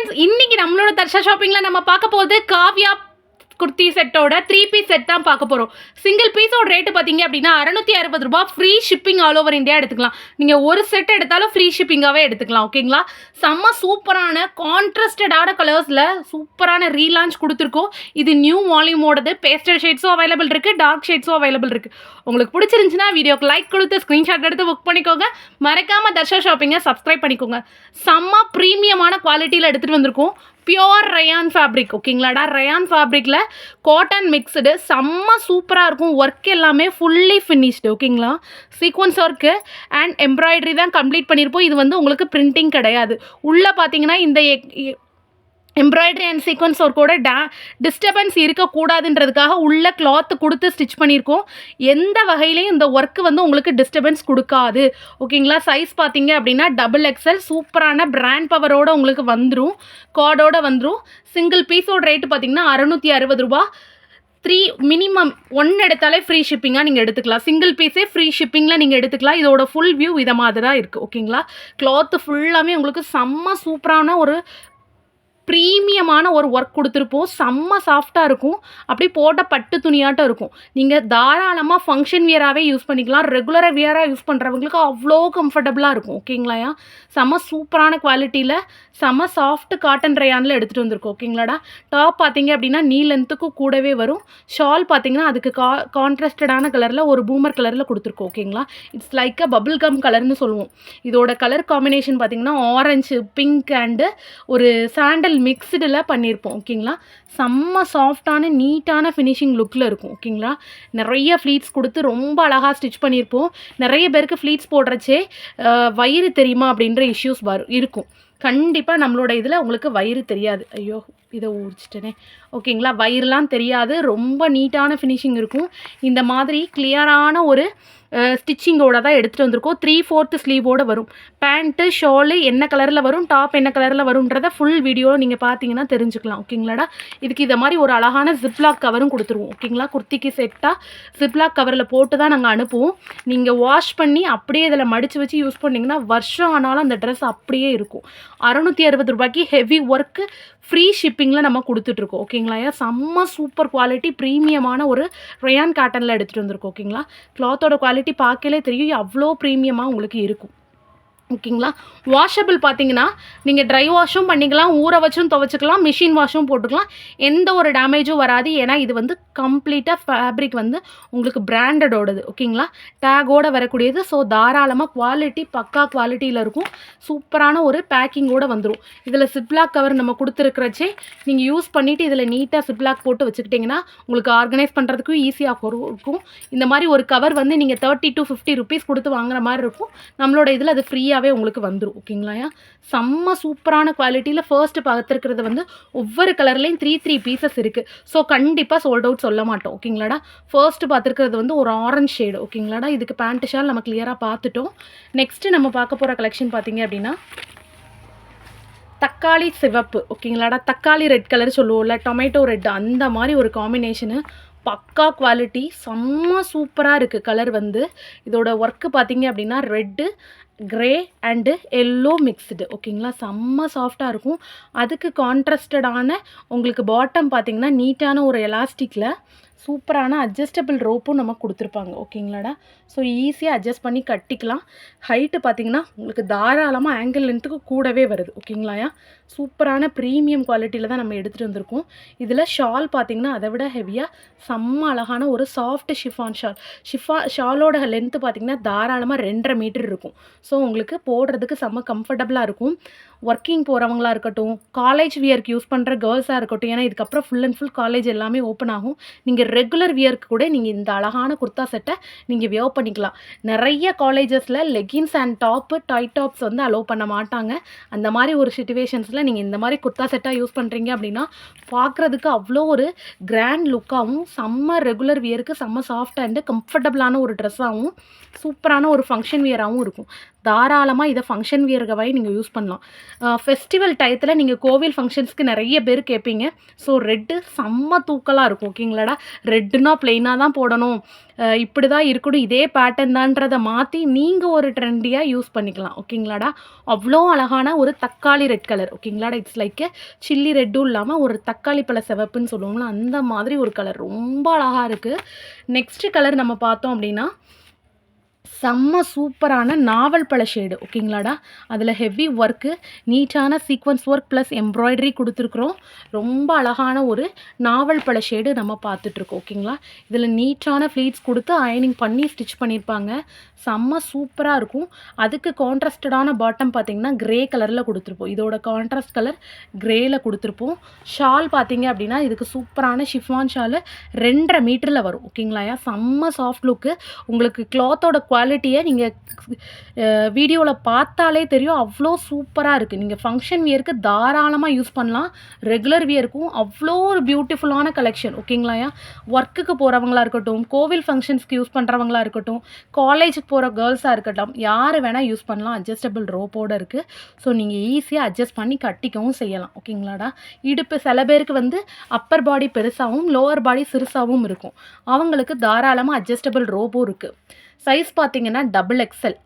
Friends இன்னைக்கு நம்மளோட தர்ஷா ஷாப்பிங்கில் நம்ம பார்க்க போகுது காவ்யா குர்த்தி செட்டோட த்ரீ பீஸ் செட் தான் பார்க்க போகிறோம் சிங்கிள் பீஸோட ரேட்டு பார்த்தீங்க அப்படின்னா அறநூற்றி அறுபது ரூபாய். Free shipping all over India எடுத்துக்கலாம். நீங்கள் ஒரு செட் எடுத்தாலும் ஃப்ரீ ஷிப்பிங்காகவே எடுத்துக்கலாம் ஓகேங்களா செம்ம சூப்பரான கான்ட்ராஸ்டடான கலர்ஸில் சூப்பரான ரீலான்ச் கொடுத்துருக்கோம். இது நியூ வால்யூமோடது பேஸ்டல் ஷேட்ஸும் அவைலபிள் இருக்குது டார்க் ஷேட்ஸும் அவைலபிள் இருக்குது உங்களுக்கு பிடிச்சிருந்துச்சுன்னா வீடியோக்கு லைக் கொடுத்து ஸ்க்ரீன்ஷாட் எடுத்து புக் பண்ணிக்கோங்க. மறக்காமல் தர்ஷா ஷாப்பிங்கை சப்ஸ்கிரைப் பண்ணிக்கோங்க. செம்ம ப்ரீமியமான குவாலிட்டியில் எடுத்துகிட்டு வந்திருக்கோம். பியோர் ரயான் ஃபேப்ரிக் ஓகேங்களாடா? ரயான் ஃபேப்ரிக்கில் காட்டன் மிக்ஸ்டு செம்ம சூப்பராக இருக்கும். ஒர்க் எல்லாமே ஃபுல்லி ஃபினிஷ்டு ஓகேங்களா? சீக்வன்ஸ் ஒர்க்கு அண்ட் எம்ப்ராய்டரி தான் கம்ப்ளீட் பண்ணியிருப்போம் இது வந்து உங்களுக்கு பிரிண்டிங் கிடையாது. உள்ளே பார்த்தீங்கன்னா இந்த எம்ப்ராய்டரி அண்ட் சீக்வன்ஸ் ஒர்க்கோட டே டிஸ்டர்பன்ஸ் இருக்கக்கூடாதுன்றதுக்காக உள்ள கிளாத்து கொடுத்து ஸ்டிச் பண்ணியிருக்கோம். எந்த வகையிலையும் இந்த ஒர்க்கு வந்து உங்களுக்கு டிஸ்டர்பன்ஸ் கொடுக்காது. ஓகேங்களா சைஸ் பார்த்தீங்க அப்படின்னா டபுள் எக்ஸல் சூப்பரான பிராண்ட் பவரோட உங்களுக்கு வந்துடும் கார்டோட வந்துடும் சிங்கிள் பீஸோட ரேட்டு பார்த்தீங்கன்னா அறநூற்றி அறுபது ரூபா. த்ரீ மினிமம் ஒன்று எடுத்தாலே ஃப்ரீ ஷிப்பிங்காக நீங்கள் எடுத்துக்கலாம். சிங்கிள் பீஸே ஃப்ரீ ஷிப்பிங்கில் நீங்கள் எடுத்துக்கலாம். இதோட ஃபுல் வியூ இதை மாதிரி தான் இருக்குது ஓகேங்களா கிளாத்து ஃபுல்லாமே உங்களுக்கு செம்ம சூப்பரான ஒரு ப்ரீமியமான ஒரு ஒர்க் கொடுத்துருப்போம். செம்ம சாஃப்டாக இருக்கும். அப்படி போட்ட பட்டு துணியாட்டம் இருக்கும். நீங்கள் தாராளமாக ஃபங்க்ஷன் வியராகவே யூஸ் பண்ணிக்கலாம். ரெகுலராக வியராக யூஸ் பண்ணுறவங்களுக்கு அவ்வளோ கம்ஃபர்டபுளாக இருக்கும். ஓகேங்களாயா செம்ம சூப்பரான குவாலிட்டியில் செம்ம சாஃப்ட் காட்டன் ரயானில் எடுத்துகிட்டு வந்திருக்கோம். ஓகேங்களாடா டாப் பார்த்தீங்க அப்படின்னா நீ லென்த்துக்கும் கூடவே வரும். ஷால் பார்த்தீங்கன்னா அதுக்கு கா கான்ட்ராஸ்டடான கலரில் ஒரு பூமர் கலரில் கொடுத்துருக்கோம். ஓகேங்களா it's like a bubble gum கலர்னு சொல்லுவோம். இதோட கலர் காம்பினேஷன் பார்த்தீங்கன்னா ஆரஞ்சு பிங்க் அண்டு ஒரு சாண்டல் மிக்ஸ்டில் பண்ணியிருப்போம் ஓகேங்களா? செம்ம சாஃப்டான நீட்டான ஃபினிஷிங் லுக்கில் இருக்கும் ஓகேங்களா? நிறைய ஃப்ளீட்ஸ் கொடுத்து ரொம்ப அழகாக ஸ்டிச் பண்ணியிருப்போம் நிறைய பேருக்கு ஃப்ளீட்ஸ் போடுறச்சே வயிறு தெரியுமா அப்படின்ற இஷ்யூஸ் வரும் இருக்கும். கண்டிப்பாக நம்மளோட இதில் உங்களுக்கு வயிறு தெரியாது. ஐயோ இதை ஊறிச்சிட்டேனே. ஓகேங்களா? வயிறுலாம் தெரியாது. ரொம்ப நீட்டான ஃபினிஷிங் இருக்கும். இந்த மாதிரி கிளியரான ஒரு ஸ்டிச்சிங்கோட தான் எடுத்துகிட்டு வந்திருக்கோம். த்ரீ ஃபோர்த்து ஸ்லீவோட வரும். பேண்ட்டு ஷாலு என்ன கலரில் வரும் டாப் என்ன கலரில் வரும்ன்றத ஃபுல் வீடியோ நீங்கள் பார்த்தீங்கன்னா தெரிஞ்சுக்கலாம். ஓகேங்களாடா இதுக்கு இதை மாதிரி ஒரு அழகான ஜிப்லாக் கவரும் கொடுத்துருவோம். ஓகேங்களா குர்த்திக்கு செட்டாக ஜிப்லாக் கவரில் போட்டு தான் நாங்கள் அனுப்புவோம். நீங்கள் வாஷ் பண்ணி அப்படியே இதில் மடித்து வச்சு யூஸ் பண்ணிங்கன்னா வருஷம் ஆனாலும் அந்த ட்ரெஸ் அப்படியே இருக்கும். அறநூற்றி அறுபது ரூபாய்க்கு ஹெவி ஒர்க்கு ஃப்ரீ ஷிப்பிங்கில் நம்ம கொடுத்துட்ருக்கோம் ஓகேங்களா செம்ம சூப்பர் குவாலிட்டி ப்ரீமியமான ஒரு ரயான் காட்டனில் எடுத்துகிட்டு வந்திருக்கோம். ஓகேங்களா கிளாத்தோட குவாலிட்டி பார்க்கலே தெரியும். அவ்வளோ ப்ரீமியமாக உங்களுக்கு இருக்கும். ஓகேங்களா? வாஷபிள் பார்த்தீங்கன்னா நீங்கள் ட்ரை வாஷும் பண்ணிக்கலாம் ஊற வச்சும் துவைச்சிக்கலாம் மிஷின் வாஷும் போட்டுக்கலாம். எந்த ஒரு டேமேஜும் வராது. ஏன்னா இது வந்து கம்ப்ளீட்டாக ஃபேப்ரிக் வந்து உங்களுக்கு பிராண்டடோடது ஓகேங்களா? டேகோடு வரக்கூடியது. ஸோ தாராளமாக குவாலிட்டி பக்கா குவாலிட்டியில் இருக்கும். சூப்பரான ஒரு பேக்கிங்கோட வந்துடும் இதில் சிப்லாக் கவர் நம்ம கொடுத்துருக்கிறச்சே நீங்கள் யூஸ் பண்ணிவிட்டு இதில் நீட்டாக சிப்லாக் போட்டு வச்சுக்கிட்டிங்கன்னா உங்களுக்கு ஆர்கனைஸ் பண்ணுறதுக்கும் ஈஸியாக இருக்கும். இந்த மாதிரி ஒரு கவர் வந்து நீங்கள் தேர்ட்டி டு ஃபிஃப்டி ருபீஸ் கொடுத்து வாங்குற மாதிரி இருக்கும். நம்மளோட இதில் அது ஃப்ரீயாக ஈஸியாகவே உங்களுக்கு வந்துடும் ஓகேங்களாயா செம்ம சூப்பரான குவாலிட்டியில் ஃபர்ஸ்ட் பார்த்துருக்கிறது வந்து ஒவ்வொரு கலர்லேயும் த்ரீ த்ரீ பீசஸ் இருக்குது ஸோ கண்டிப்பாக சோல்ட் அவுட் சொல்ல மாட்டோம் ஓகேங்களாடா? ஃபர்ஸ்ட் பார்த்துருக்கிறது வந்து ஒரு ஆரஞ்ச் ஷேடு ஓகேங்களாடா? இதுக்கு பேண்ட் ஷால் நம்ம கிளியராக பார்த்துட்டோம். நெக்ஸ்ட்டு நம்ம பார்க்க போகிற கலெக்ஷன் பார்த்தீங்க அப்படின்னா தக்காளி சிவப்பு ஓகேங்களாடா? தக்காளி ரெட் கலர் சொல்லுவோம்ல டொமேட்டோ ரெட் அந்த மாதிரி ஒரு காம்பினேஷனு பக்கா குவாலிட்டி செம்ம சூப்பராக இருக்குது கலர் வந்து. இதோட ஒர்க்கு பார்த்தீங்க அப்படின்னா red grey and yellow mixed ஓகேங்களா செம்ம சாஃப்டாக இருக்கும். அதுக்கு கான்ட்ராஸ்டடான உங்களுக்கு பாட்டம் பார்த்தீங்கன்னா நீட்டான ஒரு எலாஸ்டிக்கில் சூப்பரான அட்ஜஸ்டபிள் ரோப்பும் நம்ம கொடுத்துருப்பாங்க. ஓகேங்களாடா ஸோ ஈஸியாக அட்ஜஸ்ட் பண்ணி கட்டிக்கலாம். ஹைட்டு பார்த்தீங்கன்னா உங்களுக்கு தாராளமாக ஆங்கிள் லென்த்துக்கு கூடவே வருது. ஓகேங்களாயா சூப்பரான ப்ரீமியம் குவாலிட்டியில் தான் நம்ம எடுத்துகிட்டு வந்திருக்கோம். இதில் ஷால் பார்த்தீங்கன்னா அதை விட ஹெவியாக செம்ம அழகான ஒரு soft chiffon shawl Shifa ஷாலோட length பார்த்தீங்கன்னா தாராளமாக ரெண்டரை மீட்டர் இருக்கும். ஸோ உங்களுக்கு போடுறதுக்கு செம்ம கம்ஃபர்டபுளாக இருக்கும். ஒர்க்கிங் போகிறவங்களா இருக்கட்டும் காலேஜ் வியர்க்கு யூஸ் பண்ணுற கேர்ள்ஸாக இருக்கட்டும் ஏன்னா இதுக்கப்புறம் ஃபுல் அண்ட் ஃபுல் காலேஜ் எல்லாமே ஓப்பன் ஆகும். நீங்கள் ரெகுலர் வியர்க்கு கூட நீங்கள் இந்த அழகான குர்த்தா செட்டை நீங்கள் வியர் பண்ணிக்கலாம். நிறைய காலேஜஸில் leggings and top tight tops வந்து அலோவ் பண்ண மாட்டாங்க. அந்த மாதிரி ஒரு சுச்சுவேஷன்ஸில் நீங்கள் இந்த மாதிரி குர்த்தா செட்டாக யூஸ் பண்ணுறீங்க அப்படின்னா பார்க்குறதுக்கு அவ்வளோ ஒரு கிராண்ட் லுக்காகவும் செம்ம ரெகுலர் வியருக்கு செம்ம சாஃப்ட் அண்டு கம்ஃபர்டபுளான ஒரு ட்ரெஸ்ஸாகவும் சூப்பரான ஒரு ஃபங்க்ஷன் வியராகவும் இருக்கும். தாராளமாக இதை ஃபங்க்ஷன் வியர்கவாய் நீங்கள் யூஸ் பண்ணலாம். ஃபெஸ்டிவல் டயத்தில் நீங்கள் கோவில் ஃபங்க்ஷன்ஸ்க்கு நிறைய பேர் கேட்பீங்க ஸோ ரெட்டு செம்ம தூக்கலாக இருக்கும் ஓகேங்களாடா ரெட்டுனா பிளெயினாக தான் போடணும். இப்படி தான் இருக்கணும். இதே பேட்டர்ன் தான்றதை மாற்றி நீங்கள் ஒரு ட்ரெண்டியாக யூஸ் பண்ணிக்கலாம் ஓகேங்களாடா அவ்வளோ அழகான ஒரு தக்காளி ரெட் கலர் ஓகேங்களாடா இட்ஸ் லைக் சில்லி ரெட்டும் இல்லாமல் ஒரு தக்காளி பழ சிவப்புன்னு சொல்லுவோம்ல அந்த மாதிரி ஒரு கலர் ரொம்ப அழகாக இருக்குது நெக்ஸ்ட் கலர் நம்ம பார்த்தோம் அப்படின்னா செம்ம சூப்பரான நாவல் பழ ஷேடு ஓகேங்களாடா? அதில் ஹெவி ஒர்க்கு நீட்டான சீக்வன்ஸ் ஒர்க் ப்ளஸ் எம்ப்ராய்டரி கொடுத்துருக்குறோம். ரொம்ப அழகான ஒரு நாவல் பழ ஷேடு நம்ம பார்த்துட்ருக்கோம் ஓகேங்களா? இதில் நீட்டான ஃப்ளீட்ஸ் கொடுத்து அயனிங் பண்ணி ஸ்டிச் பண்ணியிருப்பாங்க. செம்ம சூப்பராக இருக்கும். அதுக்கு கான்ட்ராஸ்டடான பாட்டம் பார்த்தீங்கன்னா கிரே கலரில் கொடுத்துருப்போம். இதோட கான்ட்ராஸ்ட் கலர் க்ரேயில் கொடுத்துருப்போம். ஷால் பார்த்தீங்க அப்படின்னா இதுக்கு சூப்பரான ஷிஃபான் ஷால் ரெண்டரை மீட்டரில் வரும் ஓகேங்களாயா? செம்ம சாஃப்ட் லுக்கு உங்களுக்கு கிளாத்தோட குவாலிட்டியை நீங்கள் வீடியோவில் பார்த்தாலே தெரியும். அவ்வளோ சூப்பராக இருக்குது நீங்கள் ஃபங்க்ஷன் வியருக்கு தாராளமாக யூஸ் பண்ணலாம். ரெகுலர் வியருக்கும் அவ்வளோ ஒரு பியூட்டிஃபுல்லான கலெக்ஷன் ஓகேங்களாயா ஒர்க்குக்கு போகிறவங்களா இருக்கட்டும் கோவில் ஃபங்க்ஷன்ஸ்க்கு யூஸ் பண்ணுறவங்களா இருக்கட்டும் காலேஜுக்கு போகிற கேர்ள்ஸாக இருக்கட்டும் யார் வேணால் யூஸ் பண்ணலாம். அட்ஜஸ்டபிள் ரோப்போடு இருக்குது ஸோ நீங்கள் ஈஸியாக அட்ஜஸ்ட் பண்ணி கட்டிக்கவும் செய்யலாம். ஓகேங்களாடா இடுப்பு சில பேருக்கு வந்து அப்பர் பாடி பெருசாகவும் லோவர் பாடி சிறுசாகவும் இருக்கும். அவங்களுக்கு தாராளமாக அட்ஜஸ்டபிள் ரோபோ இருக்குது சைஸ் பார்த்தீங்கன்னா டபுள் எக்ஸல்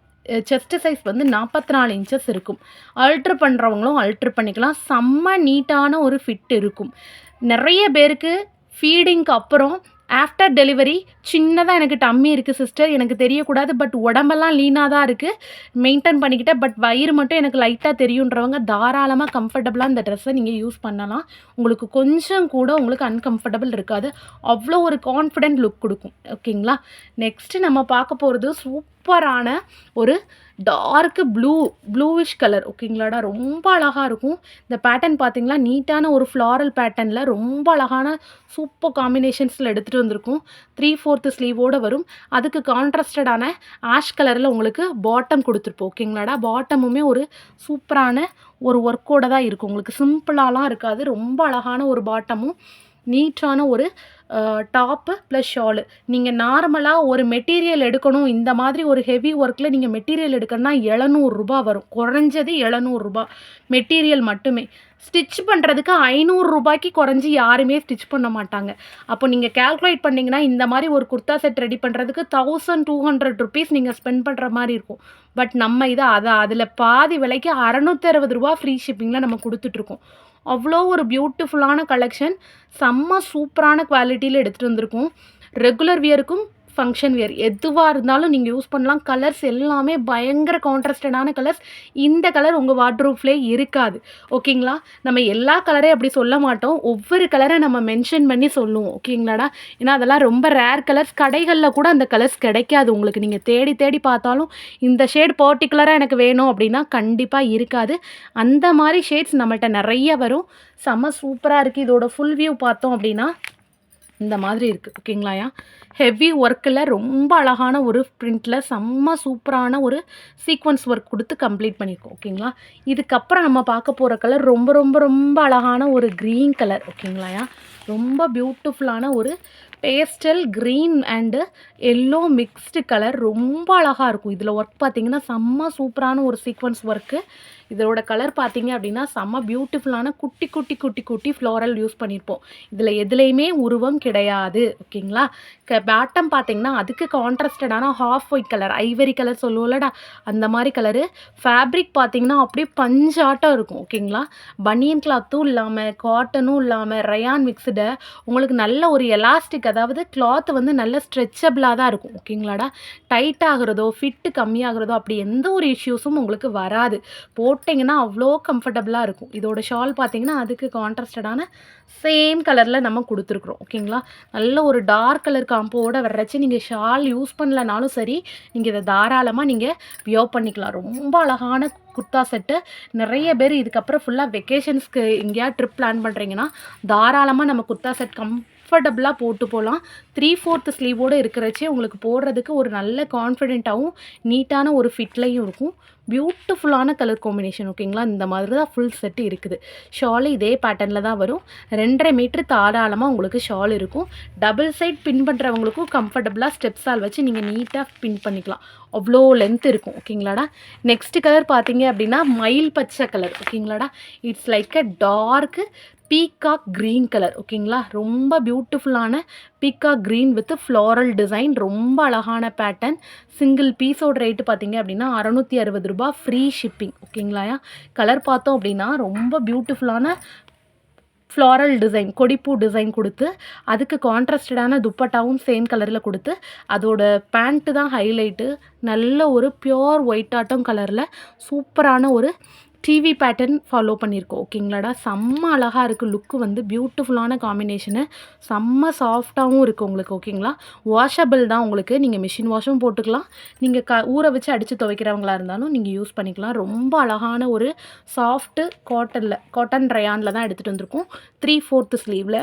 செஸ்ட் சைஸ் வந்து நாற்பத்தி நாலு இன்ச்சஸ் இருக்கும். அல்ட்ரு பண்ணுறவங்களும் அல்ட்ரு பண்ணிக்கலாம். செம்ம நீட்டான ஒரு ஃபிட் இருக்கும். நிறைய பேருக்கு ஃபீடிங்க்கு அப்புறம் ஆஃப்டர் டெலிவரி சின்னதாக எனக்கு டம்மி இருக்குது சிஸ்டர் எனக்கு தெரியக்கூடாது பட் உடம்பெல்லாம் லீனாக தான் இருக்குது மெயின்டைன் பண்ணிக்கிட்டேன் பட் வயிறு மட்டும் எனக்கு லைட்டாக தெரியுன்றவங்க தாராளமாக கம்ஃபர்டபுளாக இந்த ட்ரெஸ்ஸை நீங்கள் யூஸ் பண்ணலாம். உங்களுக்கு கொஞ்சம் கூட உங்களுக்கு அன்கம்ஃபர்டபுள் இருக்காது. அவ்வளோ ஒரு கான்ஃபிடென்ட் லுக் கொடுக்கும். ஓகேங்களா நெக்ஸ்ட்டு நம்ம பார்க்க போகிறது சூப்பரான ஒரு டார்க்கு ப்ளூ ப்ளூவிஷ் கலர் ஓகேங்களாடா ரொம்ப அழகாக இருக்கும். இந்த பேட்டர்ன் பார்த்தீங்களா நீட்டான ஒரு ஃப்ளாரல் பேட்டர்னில் ரொம்ப அழகான சூப்பர் காம்பினேஷன்ஸில் எடுத்துகிட்டு வந்திருக்கும். த்ரீ ஃபோர்த்து ஸ்லீவோடு வரும். அதுக்கு கான்ட்ராஸ்டடான ஆஷ் கலரில் உங்களுக்கு பாட்டம் கொடுத்துருப்போம் ஓகேங்களாடா பாட்டமுமே ஒரு சூப்பரான ஒரு ஒர்க்கோட தான் இருக்கும். உங்களுக்கு சிம்பிளாலாம் இருக்காது. ரொம்ப அழகான ஒரு பாட்டமும் நீட்டான ஒரு டாப்பு ப்ளஸ் ஷாலு நீங்கள் நார்மலாக ஒரு மெட்டீரியல் எடுக்கணும். இந்த மாதிரி ஒரு ஹெவி ஒர்க்கில் நீங்கள் மெட்டீரியல் எடுக்கணும்னா எழுநூறுரூபா வரும். குறைஞ்சது எழுநூறுரூபா மெட்டீரியல் மட்டுமே. ஸ்டிச் பண்ணுறதுக்கு ஐநூறுரூபாய்க்கு குறைஞ்சி யாருமே ஸ்டிச் பண்ண மாட்டாங்க. அப்போ நீங்கள் கால்குலேட் பண்ணிங்கன்னா இந்த மாதிரி ஒரு குர்தா செட் ரெடி பண்ணுறதுக்கு தௌசண்ட் டூ ஹண்ட்ரட் ருபீஸ் நீங்கள் ஸ்பெண்ட் பண்ணுற மாதிரி இருக்கும். பட் நம்ம இதை அதை அதில் பாதி விலைக்கு அறநூற்றி அறுபது ரூபா ஃப்ரீ ஷிப்பிங்கில் நம்ம கொடுத்துட்ருக்கோம் அவ்வளோ ஒரு பியூட்டிஃபுல்லான கலெக்ஷன் செம்ம சூப்பரான குவாலிட்டியில் எடுத்துகிட்டு வந்திருக்கோம். ரெகுலர் வியருக்கும் ஃபங்க்ஷன் வியர் எதுவாக இருந்தாலும் நீங்கள் யூஸ் பண்ணலாம். கலர்ஸ் எல்லாமே பயங்கர கான்ட்ராஸ்டடான கலர்ஸ் இந்த கலர் உங்கள் வாட்ரூஃப்லே இருக்காது. ஓகேங்களா நம்ம எல்லா கலரையும் அப்படி சொல்ல மாட்டோம். ஒவ்வொரு கலரை நம்ம மென்ஷன் பண்ணி சொல்லுவோம். ஓகேங்களாடா ஏன்னா அதெல்லாம் ரொம்ப ரேர் கலர்ஸ் கடைகளில் கூட அந்த கலர்ஸ் கிடைக்காது உங்களுக்கு. நீங்கள் தேடி தேடி பார்த்தாலும் இந்த ஷேட் பர்டிகுலராக எனக்கு வேணும் அப்படின்னா கண்டிப்பாக இருக்காது. அந்த மாதிரி ஷேட்ஸ் நம்மள்கிட்ட நிறைய வரும். செம்ம சூப்பராக இருக்குது இதோட ஃபுல் வியூ பார்த்தோம் அப்படின்னா இந்த மாதிரி இருக்குது ஓகேங்களாயா ஹெவி ஒர்க்கில் ரொம்ப அழகான ஒரு ப்ரிண்ட்டில் செம்ம சூப்பரான ஒரு சீக்வன்ஸ் ஒர்க் கொடுத்து கம்ப்ளீட் பண்ணியிருக்கோம் ஓகேங்களா இதுக்கப்புறம் நம்ம பார்க்க போகிற கலர் ரொம்ப ரொம்ப ரொம்ப அழகான ஒரு க்ரீன் கலர் ஓகேங்களாயா ரொம்ப பியூட்டிஃபுல்லான ஒரு pastel green and yellow mixed colour ரொம்ப அழகாக இருக்கும். இதில் ஒர்க் பார்த்தீங்கன்னா செம்ம சூப்பரான ஒரு சீக்வன்ஸ் ஒர்க்கு இதோட கலர் பார்த்தீங்க அப்படின்னா செம்ம பியூட்டிஃபுல்லான குட்டி குட்டி குட்டி குட்டி ஃப்ளோரல் யூஸ் பண்ணியிருப்போம் இதில் எதுலேயுமே உருவம் கிடையாது. ஓகேங்களா க பேட்டம் பார்த்தீங்கன்னா அதுக்கு கான்ட்ராஸ்டடான half white colour ivory colour சொல்லுவோம்லடா. அந்த மாதிரி கலரு ஃபேப்ரிக் பார்த்தீங்கன்னா அப்படியே பஞ்சாட்டம் இருக்கும். ஓகேங்களா பனியன் கிளாத்தும் இல்லாமல் காட்டனும் இல்லாமல் ரயான் மிக்ஸ்டு உங்களுக்கு நல்ல ஒரு எலாஸ்டிக் அதாவது கிளாத் வந்து நல்ல ஸ்ட்ரெச்சபிளாக தான் இருக்கும் ஓகேங்களாடா டைட் ஆகிறதோ ஃபிட்டு கம்மியாகிறதோ அப்படி எந்த ஒரு இஷ்யூஸும் உங்களுக்கு வராது. போட்டிங்கன்னா அவ்வளோ கம்ஃபர்டபுளாக இருக்கும். இதோட ஷால் பார்த்தீங்கன்னா அதுக்கு கான்ட்ராஸ்டடான சேம் கலரில் நம்ம கொடுத்துருக்குறோம் ஓகேங்களா நல்ல ஒரு டார்க் கலர் காம்போவோட வர்றச்சு நீங்கள் ஷால் யூஸ் பண்ணலனாலும் சரி நீங்கள் இதை தாராளமாக நீங்கள் வியோ பண்ணிக்கலாம். ரொம்ப அழகான குர்த்தா செட்டு நிறைய பேர் இதுக்கப்புறம் ஃபுல்லாக வெக்கேஷன்ஸ்க்கு எங்கேயா ட்ரிப் பிளான் பண்ணுறீங்கன்னா தாராளமாக நம்ம குர்த்தா செட் கம் கம்ஃபர்டபுளாக போட்டு போகலாம் த்ரீ ஃபோர்த்து ஸ்லீவோடு இருக்கிறச்சே உங்களுக்கு போடுறதுக்கு ஒரு நல்ல கான்ஃபிடென்ட்டாகவும் நீட்டான ஒரு ஃபிட்லையும் இருக்கும். பியூட்டிஃபுல்லான கலர் காம்பினேஷன் ஓகேங்களா இந்த மாதிரி தான் ஃபுல் செட் இருக்குது. ஷாலு இதே பேட்டர்னில் தான் வரும். ரெண்டரை மீட்ரு தாராளமாக உங்களுக்கு ஷால் இருக்கும். டபுள் சைட் பின் பண்ணுறவங்களுக்கும் கம்ஃபர்டபுளாக ஸ்டெப்ஸ் ஆல் வச்சு நீங்கள் நீட்டாக பின் பண்ணிக்கலாம். அவ்வளோ லென்த் இருக்கும் ஓகேங்களாடா நெக்ஸ்ட் கலர் பார்த்தீங்க அப்படின்னா மயில் பச்சை colour ஓகேங்களாடா it's like a dark peacock green colour ஓகேங்களா? ரொம்ப பியூட்டிஃபுல்லான peacock green with floral design ரொம்ப அழகான பேட்டர்ன் சிங்கிள் பீஸோட ரேட்டு பார்த்தீங்க அப்படின்னா அறநூற்றி அறுபது ரூபாய் ஃப்ரீ ஷிப்பிங் ஓகேங்களா? கலர் பார்த்தோம் அப்படின்னா ரொம்ப பியூட்டிஃபுல்லான ஃப்ளாரல் டிசைன் கொடிப்பூ டிசைன் கொடுத்து அதுக்கு கான்ட்ராஸ்டடான துப்பட்டாவும் சேம் கலரில் கொடுத்து அதோட பேண்ட்டு தான் ஹைலைட்டு நல்ல ஒரு பியோர் ஒயிட் ஆட்டம் கலரில் சூப்பரான ஒரு டிவி பேட்டர்ன் ஃபாலோ பண்ணியிருக்கோம் ஓகேங்களாடா? செம்ம அழகாக இருக்குது லுக்கு வந்து பியூட்டிஃபுல்லான காம்பினேஷனு செம்ம சாஃப்டாகவும் இருக்குது உங்களுக்கு. ஓகேங்களா? வாஷபிள் தான் உங்களுக்கு. நீங்கள் மிஷின் வாஷும் போட்டுக்கலாம். நீங்கள் க ஊற வச்சு அடித்து துவைக்கிறவங்களா இருந்தாலும் நீங்கள் யூஸ் பண்ணிக்கலாம். ரொம்ப அழகான ஒரு சாஃப்ட்டு காட்டனில் காட்டன் ரயானில் தான் எடுத்துகிட்டு வந்திருக்கோம். த்ரீ ஃபோர்த்து ஸ்லீவில்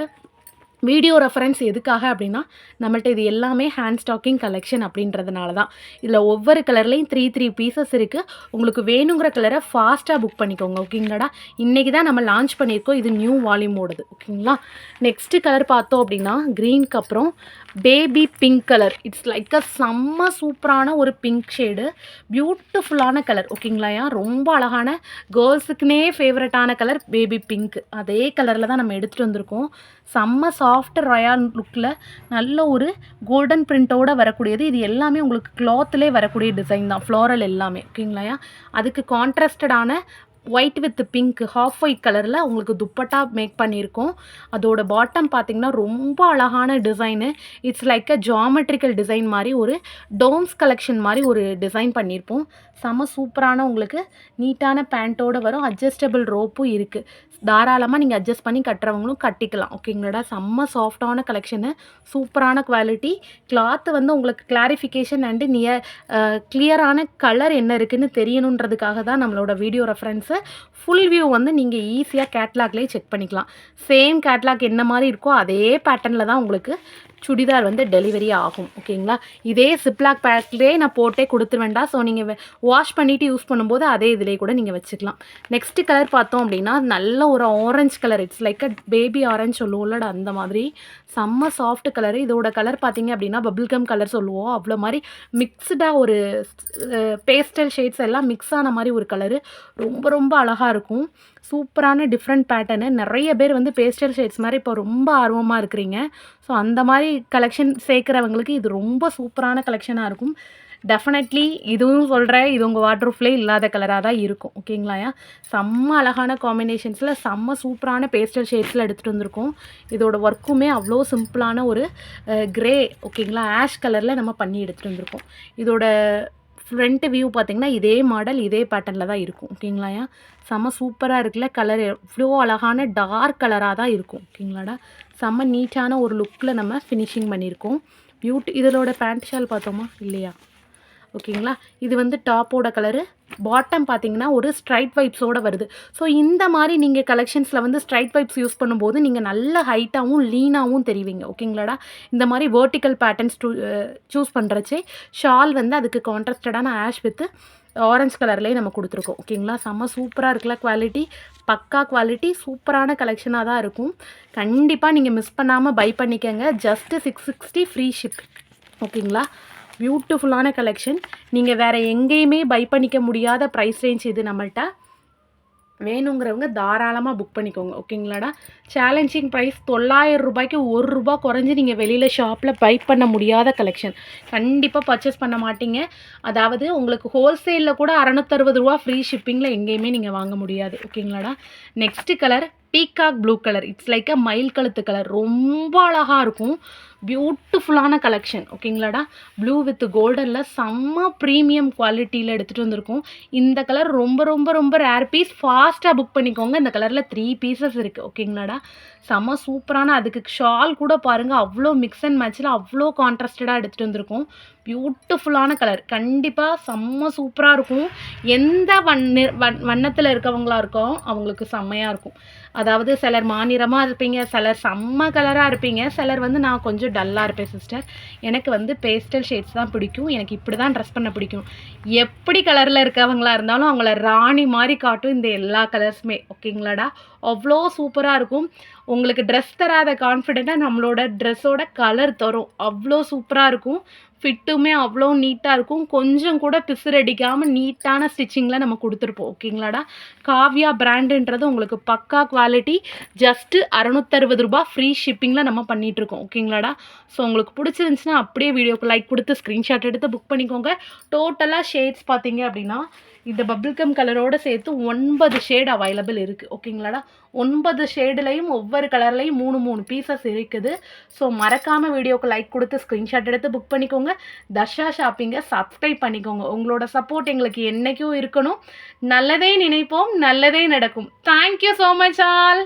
வீடியோ ரெஃபரன்ஸ் எதுக்காக அப்படின்னா நம்மள்ட்ட இது எல்லாமே ஹேண்ட் ஸ்டாக்கிங் கலெக்ஷன் அப்படின்றதுனால தான். இதில் ஒவ்வொரு கலர்லேயும் த்ரீ த்ரீ பீசஸ் இருக்குது உங்களுக்கு வேணுங்கிற கலரை ஃபாஸ்ட்டாக புக் பண்ணிக்கோங்க ஓகேங்களாடா இன்றைக்கி தான் நம்ம லான்ச் பண்ணியிருக்கோம் இது நியூ வால்யூமோடது ஓகேங்களா நெக்ஸ்ட்டு கலர் பார்த்தோம் அப்படின்னா க்ரீனுக்கு அப்புறம் baby pink colour it's like a செம்ம சூப்பரான ஒரு பிங்க் ஷேடு பியூட்டிஃபுல்லான கலர் ஓகேங்களாயா ரொம்ப அழகான கேர்ள்ஸுக்குனே ஃபேவரட்டான கலர் பேபி பிங்க் அதே கலரில் தான் நம்ம எடுத்துகிட்டு வந்திருக்கோம். செம்ம சாஃப்ட் ராயல் லுக்கில் நல்ல ஒரு கோல்டன் பிரிண்ட்டோடு வரக்கூடியது. இது எல்லாமே உங்களுக்கு கிளாத்லேயே வரக்கூடிய டிசைன் தான். ஃப்ளோரல் எல்லாமே. ஓகேங்களாயா அதுக்கு கான்ட்ராஸ்டடான white with pink half white கலரில் உங்களுக்கு துப்பட்டா மேக் பண்ணியிருக்கோம். அதோட பாட்டம் பார்த்தீங்கன்னா ரொம்ப அழகான design it's like a geometrical design மாதிரி ஒரு டோம்ஸ் கலெக்ஷன் மாதிரி ஒரு டிசைன் பண்ணியிருப்போம். செம சூப்பரான உங்களுக்கு நீட்டான பேண்ட்டோடு வரும். அட்ஜஸ்டபிள் ரோப்பும் இருக்குது தாராளமாக நீங்கள் அட்ஜஸ்ட் பண்ணி கட்டுறவங்களும் கட்டிக்கலாம். ஓகேங்களா செம்ம சாஃப்டான கலெக்ஷனு சூப்பரான குவாலிட்டி கிளாத்து வந்து உங்களுக்கு கிளாரிஃபிகேஷன் அண்டு நியர் கிளியரான கலர் என்ன இருக்குதுன்னு தெரியணுன்றதுக்காக தான் நம்மளோட வீடியோ ரெஃபரன்ஸ் ஃபுல் வியூ வந்து நீங்கள் ஈஸியாக கேட்லாக்லேயே செக் பண்ணிக்கலாம். சேம் கேட்லாக் என்ன மாதிரி இருக்கோ அதே பேட்டர்னில் தான் உங்களுக்கு சுடிதார் வந்து டெலிவரி ஆகும் ஓகேங்களா இதே சிப்லாக் பேக்லேயே நான் போட்டே கொடுத்துருவேண்டா ஸோ நீங்கள் வாஷ் பண்ணிவிட்டு யூஸ் பண்ணும்போது அதே இதிலே கூட நீங்கள் வச்சுக்கலாம். நெக்ஸ்ட் கலர் பார்த்தோம் அப்படின்னா நல்ல ஒரு orange colour it's like a baby orange சொல்லுவோம்லடா அந்த மாதிரி. செம்ம சாஃப்ட் கலர் இதோட கலர் பார்த்தீங்க அப்படின்னா பபிள்கம் கலர் சொல்லுவோம். அவ்வளோ மாதிரி மிக்ஸ்டாக ஒரு பேஸ்டல் ஷேட்ஸ் எல்லாம் மிக்ஸ் ஆன மாதிரி ஒரு கலரு ரொம்ப ரொம்ப அழகாக இருக்கும். சூப்பரான டிஃப்ரெண்ட் பேட்டர்னு நிறைய பேர் வந்து பேஸ்டல் ஷேட்ஸ் மாதிரி இப்போ ரொம்ப ஆர்வமாக இருக்கிறீங்க. ஸோ அந்த மாதிரி கலெக்ஷன் சேர்க்குறவங்களுக்கு இது ரொம்ப சூப்பரான கலெக்ஷனாக இருக்கும். டெஃபினெட்லி இதுவும் சொல்கிறேன் இது உங்கள் வாட்ரூஃப்லேயே இல்லாத கலராக தான் இருக்கும். ஓகேங்களாயா செம்ம அழகான காம்பினேஷன்ஸில் செம்ம சூப்பரான பேஸ்டல் ஷேட்ஸில் எடுத்துகிட்டு வந்திருக்கோம். இதோட ஒர்க்குமே அவ்வளோ சிம்பிளான ஒரு கிரே ஓகேங்களா ஆஷ் கலரில் நம்ம பண்ணி எடுத்துகிட்டு வந்திருக்கோம். இதோட ஃப்ரண்ட் வியூ பார்த்தீங்கன்னா இதே மாடல் இதே பேட்டர்னில் தான் இருக்கும். ஓகேங்களாயா செம்ம சூப்பராக இருக்குல்ல கலர் எவ்வளோ அழகான டார்க் கலராக தான் இருக்கும். ஓகேங்களாடா? செம்ம நீட்டான ஒரு லுக்கில் நம்ம ஃபினிஷிங் பண்ணியிருக்கோம். பியூட்டி இதோட பேண்ட் ஷால் பார்த்தோமா? இல்லையா? ஓகேங்களா? இது வந்து டாப்போட கலரு பாட்டம் பார்த்தீங்கன்னா ஒரு ஸ்ட்ரைட் வைப்ஸோடு வருது. ஸோ இந்த மாதிரி நீங்கள் கலெக்ஷன்ஸில் வந்து ஸ்ட்ரைட் வைப்ஸ் யூஸ் பண்ணும்போது நீங்கள் நல்ல ஹைட்டாகவும் லீனாகவும் தெரிவிங்க. ஓகேங்களாடா? இந்த மாதிரி வேர்ட்டிக்கல் பேட்டர்ன்ஸ் சூஸ் பண்ணுறச்சே ஷால் வந்து அதுக்கு கான்ட்ராஸ்டடான ஆஷ் வித்து ஆரஞ்சு கலர்லேயே நம்ம கொடுத்துருக்கோம். ஓகேங்களா? செம்ம சூப்பராக இருக்குல்ல குவாலிட்டி பக்கா குவாலிட்டி சூப்பரான கலெக்ஷனாக தான் இருக்கும். கண்டிப்பாக நீங்கள் மிஸ் பண்ணாமல் பை பண்ணிக்கங்க. Just six sixty free ship ஓகேங்களா? பியூட்டிஃபுல்லான கலெக்ஷன் நீங்கள் வேறு எங்கேயுமே பை பண்ணிக்க முடியாத ப்ரைஸ் ரேஞ்ச் இது நம்மள்ட்ட. வேணுங்கிறவங்க தாராளமாக புக் பண்ணிக்கோங்க ஓகேங்களாடா சேலஞ்சிங் ப்ரைஸ் தொள்ளாயிரம் ரூபாய்க்கு ஒரு ரூபா குறைஞ்சி நீங்கள் வெளியில் ஷாப்பில் பை பண்ண முடியாத கலெக்ஷன் கண்டிப்பாக பர்ச்சேஸ் பண்ண மாட்டீங்க. அதாவது உங்களுக்கு ஹோல்சேலில் கூட அறநூத்தறுபது ரூபா ஃப்ரீ ஷிப்பிங்கில் எங்கேயுமே நீங்கள் வாங்க முடியாது ஓகேங்களாடா next colour peacock blue colour it's like a மயில் கழுத்து கலர் ரொம்ப அழகாக இருக்கும். பியூட்டிஃபுல்லான கலெக்ஷன் ஓகேங்களாடா ப்ளூ வித் கோல்டனில் செம்ம ப்ரீமியம் குவாலிட்டியில் எடுத்துகிட்டு வந்திருக்கோம். இந்த கலர் ரொம்ப ரொம்ப ரொம்ப ரேர் பீஸ் ஃபாஸ்ட்டாக புக் பண்ணிக்கோங்க. இந்த கலரில் த்ரீ பீசஸ் இருக்குது ஓகேங்களாடா செம்ம சூப்பரான அதுக்கு ஷால் கூட பாருங்கள் அவ்வளோ மிக்ஸ் அண்ட் மேட்ச்சில் அவ்வளோ கான்ட்ராஸ்டடாக எடுத்துகிட்டு வந்திருக்கோம். பியூட்டிஃபுல்லான கலர் கண்டிப்பாக செம்ம சூப்பராக இருக்கும். எந்த வண்ண வண் வண்ணத்தில் இருக்கவங்களா இருக்கோ அவங்களுக்கு செம்மையாக இருக்கும். அதாவது சிலர் மாநிறமாக இருப்பீங்க சிலர் செம்ம கலராக இருப்பீங்க. சிலர் வந்து நான் கொஞ்சம் டல்லாக இருப்பேன் சிஸ்டர் எனக்கு வந்து பேஸ்டல் ஷேட்ஸ் தான் பிடிக்கும். எனக்கு இப்படி தான் ட்ரெஸ் பண்ண பிடிக்கும். எப்படி கலரில் இருக்கவங்களா இருந்தாலும் அவங்கள ராணி மாதிரி காட்டும் இந்த எல்லா கலர்ஸுமே ஓகேங்களாடா அவ்வளோ சூப்பராக இருக்கும். உங்களுக்கு ட்ரெஸ் தராத கான்ஃபிடெண்ட்டாக நம்மளோட ட்ரெஸ்ஸோட கலர் தரும். அவ்வளோ சூப்பராக இருக்கும். ஃபிட்டுமே அவ்வளோ நீட்டாக இருக்கும். கொஞ்சம் கூட பிசுரடிக்காமல் நீட்டான ஸ்டிச்சிங்கில் நம்ம கொடுத்துருப்போம். ஓகேங்களாடா? காவ்யா பிராண்டுன்றது உங்களுக்கு பக்கா குவாலிட்டி. ஜஸ்ட்டு அறநூத்தறுபது ரூபா ஃப்ரீ ஷிப்பிங்கில் நம்ம பண்ணிகிட்ருக்கோம் ஓகேங்களாடா? ஸோ உங்களுக்கு பிடிச்சிருந்துச்சுன்னா அப்படியே வீடியோக்கு லைக் கொடுத்து ஸ்க்ரீன்ஷாட் எடுத்து புக் பண்ணிக்கோங்க. டோட்டலாக ஷேட்ஸ் பார்த்தீங்க அப்படின்னா இந்த பபிள்கம் கலரோடு சேர்த்து ஒன்பது ஷேட் அவைலபிள் இருக்குது ஓகேங்களாடா ஒன்பது ஷேடுலையும் ஒவ்வொரு கலர்லையும் மூணு மூணு பீசஸ் இருக்குது. ஸோ மறக்காமல் வீடியோக்கு லைக் கொடுத்து ஸ்க்ரீன்ஷாட் எடுத்து புக் பண்ணிக்கோங்க. தர்ஷா ஷாப்பிங்கை சப்ஸ்கிரைப் பண்ணிக்கோங்க. உங்களோட சப்போர்ட் எங்களுக்கு என்றைக்கும் இருக்கணும். நல்லதே நினைப்போம் நல்லதே நடக்கும். Thank you so much all